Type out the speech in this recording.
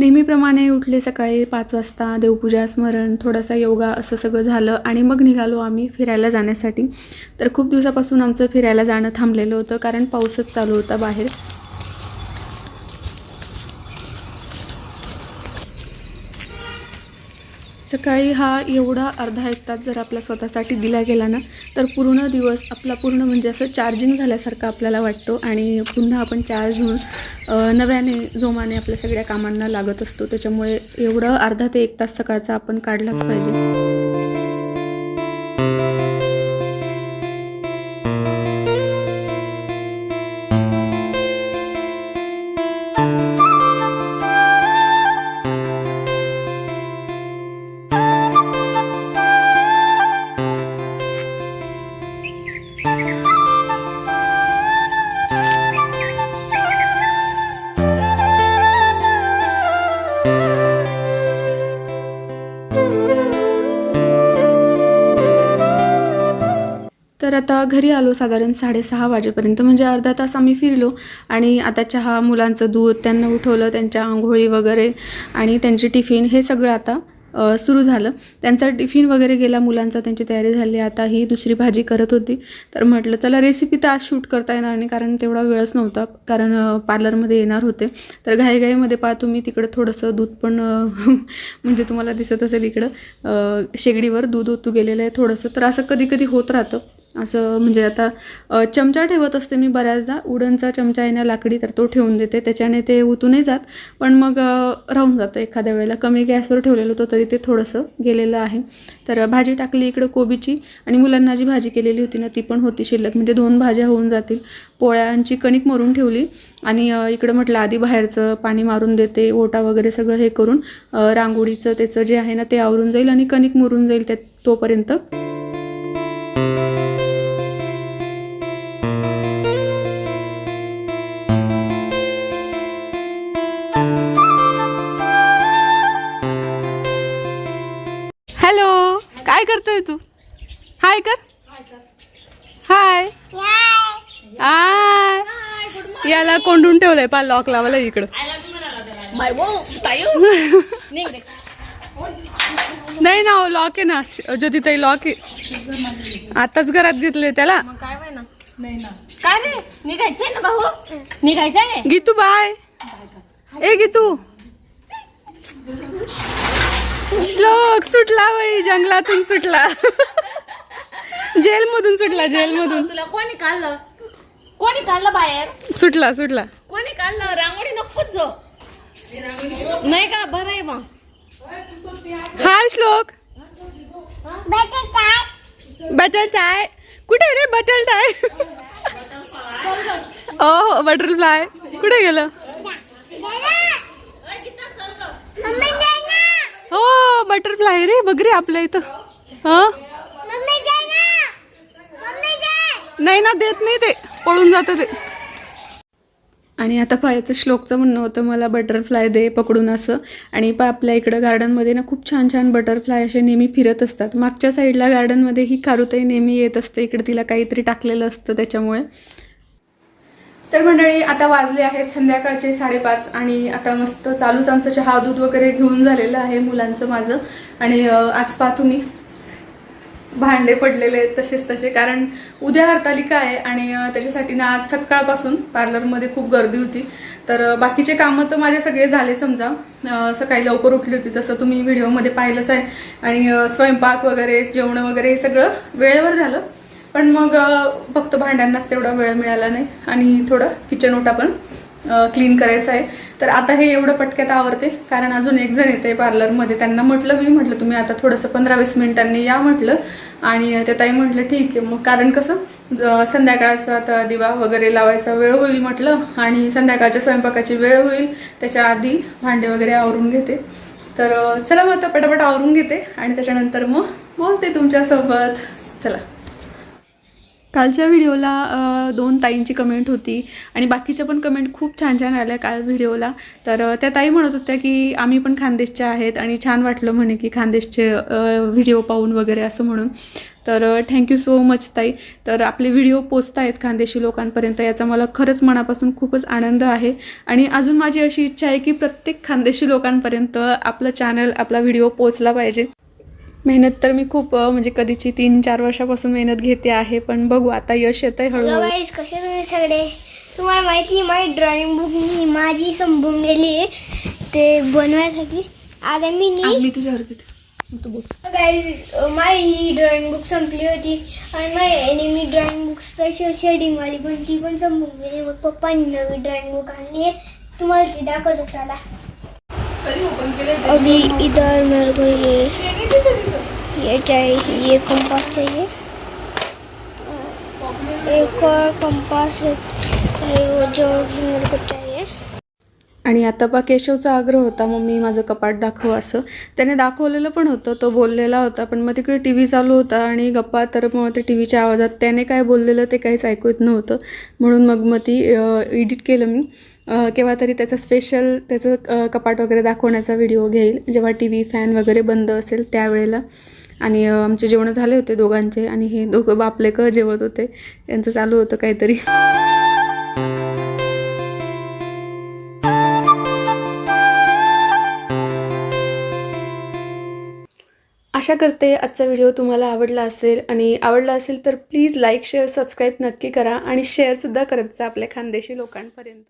नेहमीप्रमाणे उठले सकाळी पाच वाजता देवपूजा स्मरण थोडासा योगा असं सगळं झालं आणि मग निघालो आम्ही फिरायला जाण्यासाठी. तर खूप दिवसापासून आमचं फिरायला जाणं थांबलेलं होतं कारण पाऊसच चालू होता बाहेर. सकाळी हा एवढा अर्धा एक तास जर आपला स्वतःसाठी दिला गेला ना तर पूर्ण दिवस आपला पूर्ण म्हणजे असं चार्जिंग झाल्यासारखं आपल्याला वाटतो आणि पुन्हा आपण चार्ज होऊन नव्याने जोमाने आपल्या सगळ्या कामांना लागत असतो. त्याच्यामुळे एवढं अर्धा ते एक तास सकाळचा आपण काढलाच पाहिजे. तर आता घरी आलो साधारण साडेसहा वाजेपर्यंत. म्हणजे अर्धा तास आम्ही फिरलो आणि आता चहा मुलांचं दूध त्यांना उठवलं त्यांच्या आंघोळी वगैरे आणि त्यांचे टिफिन हे सगळं आता सुरू झालं. त्यांचा टिफिन वगैरे गेला मुलांचा त्यांची तयारी झाली. आता ही दुसरी भाजी करत होती. तर म्हटलं चला रेसिपी तर आज शूट करता येणार नाही कारण तेवढा वेळच नव्हता. कारण पार्लरमध्ये येणार होते. तर घाईघाईमध्ये पहा तुम्ही तिकडं थोडंसं दूध पण म्हणजे तुम्हाला दिसत असेल इकडं. शेगडीवर दूध ओतू गेलेलं आहे. थोडंसं तर असं कधी कधी होत राहतं. असं म्हणजे आता चमचा ठेवत असते मी बऱ्याचदा. उडनचा चमचा आहे ना लाकडी तर तो ठेवून देते. त्याच्याने ते उतूनही जात पण मग राहून जातं एखाद्या वेळेला. कमी गॅसवर ठेवलेलं होतं तरी ते थोडंसं गेलेलं आहे. तर भाजी टाकली इकडं कोबीची आणि मुलांना जी भाजी केलेली होती ना ती पण होती शिल्लक. म्हणजे दोन भाज्या होऊन जातील. पोळ्यांची कणिक मरून ठेवली आणि इकडं म्हटलं आधी बाहेरचं पाणी मारून देते ओटा वगैरे सगळं हे करून रांगोळीचं त्याचं जे आहे ना ते आवरून जाईल आणि कणिक मरून जाईल त्या तोपर्यंत. काय करतोय तू. हाय कर. हाय. आय याला कोंडून ठेवलंय पा लॉक लावायला इकडं. नाही ना लॉक आहे ना. ज्योतिताई लॉक आहे. आताच घरात घेतले त्याला. काय वय ना नाही ना? काय रे? निघायचंय ना भाऊ? निघायचंय? गीतू बाय. ए गीतू. श्लोक सुटला बाई जंगलातून सुटला. जेल मधून सुटला जेल मधून तुला कोणी काढलं? कोणी काढलं बाहेर? सुटला सुटला. कोणी काढलं? रांगोळी नकोच जो. नाही का? बरं आहे मग. हाय श्लोक. बटर चाय. कुठे रे बटर चाय? ओ बटरफ्लाय कुठे गेलं? बटरफ्लाय रे बघ रे आपल्या इथं. हा? नाही ना देत नाही ते. पळून जातं ते. आणि आता पाहायचं श्लोकचं म्हणणं होतं मला बटरफ्लाय दे पकडून असं. आणि पा आपल्या इकडं गार्डनमध्ये ना खूप छान छान बटरफ्लाय असे नेहमी फिरत असतात. मागच्या साईडला गार्डनमध्ये ही कारुताई नेहमी येत असते. इकडे तिला काहीतरी टाकलेलं असतं त्याच्यामुळे. तर मंडळी आता वाजले आहेत संध्याकाळचे साडेपाच आणि आता मस्त चालूच आमचं चहा दूध वगैरे घेऊन झालेलं आहे मुलांचं माझं. आणि आज पहा तुम्ही भांडे पडलेले आहेत तसेच तसे कारण उद्या हरतालिका आहे आणि त्याच्यासाठी ना आज सकाळपासून पार्लरमध्ये खूप गर्दी होती. तर बाकीचे कामं तर माझे सगळे झाले समजा. सकाळी लवकर उठली होती जसं तुम्ही व्हिडिओमध्ये पाहिलंच आहे. आणि स्वयंपाक वगैरे जेवणं वगैरे हे सगळं वेळेवर झालं. पण मग फक्त भांड्यांनाच तेवढा वेळ मिळाला नाही आणि थोडं किचन ओटा पण क्लीन करायचं आहे. तर आता हे एवढं पटक्यात आवडते कारण अजून एक जण येते पार्लरमध्ये त्यांना म्हटलं मी म्हटलं तुम्ही आता थोडंसं पंधरा वीस मिनिटांनी या म्हटलं. आणि त्या ताई म्हटलं ठीक आहे. मग कारण कसं संध्याकाळचा आता दिवा वगैरे लावायचा वेळ होईल म्हटलं. आणि संध्याकाळच्या स्वयंपाकाची वेळ होईल त्याच्या आधी भांडे वगैरे आवरून घेते. तर चला मग आता पटापट आवरून घेते. आणि त्याच्यानंतर मग बोलते तुमच्यासोबत. चला. कालच्या व्हिडिओला दोन ताईंची कमेंट होती आणि बाकीच्या पण कमेंट खूप छान छान आल्या काल व्हिडिओला. तर त्या ताई म्हणत होत्या की आम्ही पण खानदेशच्या आहेत आणि छान वाटलं म्हणे की खानदेशचे व्हिडिओ पाहून वगैरे असं म्हणून. तर थँक्यू सो मच ताई. तर आपले व्हिडिओ पोचत आहेत खानदेशी लोकांपर्यंत याचा मला खरंच मनापासून खूपच आनंद आहे. आणि अजून माझी अशी इच्छा आहे की प्रत्येक खानदेशी लोकांपर्यंत आपलं चॅनल आपला व्हिडिओ पोचला पाहिजे. मेहनत तर मी खूप म्हणजे कधीची तीन चार वर्षापासून मेहनत घेते आहे पण बघू आता यश येतं आहे हळूहळू कसे तुम्ही सगळे? तुम्हाला माहिती आहे माझी ड्रॉइंग बुक मी माझी संपून गेली आहे. ते बनवायसाठी आता मी मी तुझ्यावर घेते तू बोल. गाईज माझी ही ड्रॉइंग बुक संपली होती. आणि माझी आणि मी ड्रॉइंग बुक स्पेशल शेडिंगवाली पण ती पण संपून गेली मग पप्पानी नवी ड्रॉइंग बुक आणली आहे. तुम्हाला ती दाखवतो केलं अभी इधर मेरे को ये ये चाहिए ये कंपास चाहिए। एक और कंपास जो मेरे को चाहिए। आणि आता पा केशवचा आग्रह होता मग मी माझं कपाट दाखव असं. त्याने दाखवलेलं पण होतं तो बोललेला होता पण मग तिकडे टी व्ही चालू होता आणि गप्पा तर मग ते टी व्हीच्या आवाजात त्याने काय बोललेलं ते काहीच ऐकू येत नव्हतं. म्हणून मग मग ती एडिट केलं मी. केव्हा तरी त्याचं स्पेशल त्याचं कपाट वगैरे दाखवण्याचा व्हिडिओ घेईल. जेव्हा टी व्ही फॅन वगैरे बंद असेल त्यावेळेला. आणि आमचे जेवण झाले होते दोघांचे आणि हे दोघं बापले क जेवत होते. यांचं चालू होतं काहीतरी. आशा करते आजचा व्हिडिओ तुम्हाला आवडला असेल आणि आवडला असेल तर प्लीज लाईक शेअर सबस्क्राईब नक्की करा आणि शेअरसुद्धा करत जा आपल्या खानदेशी लोकांपर्यंत.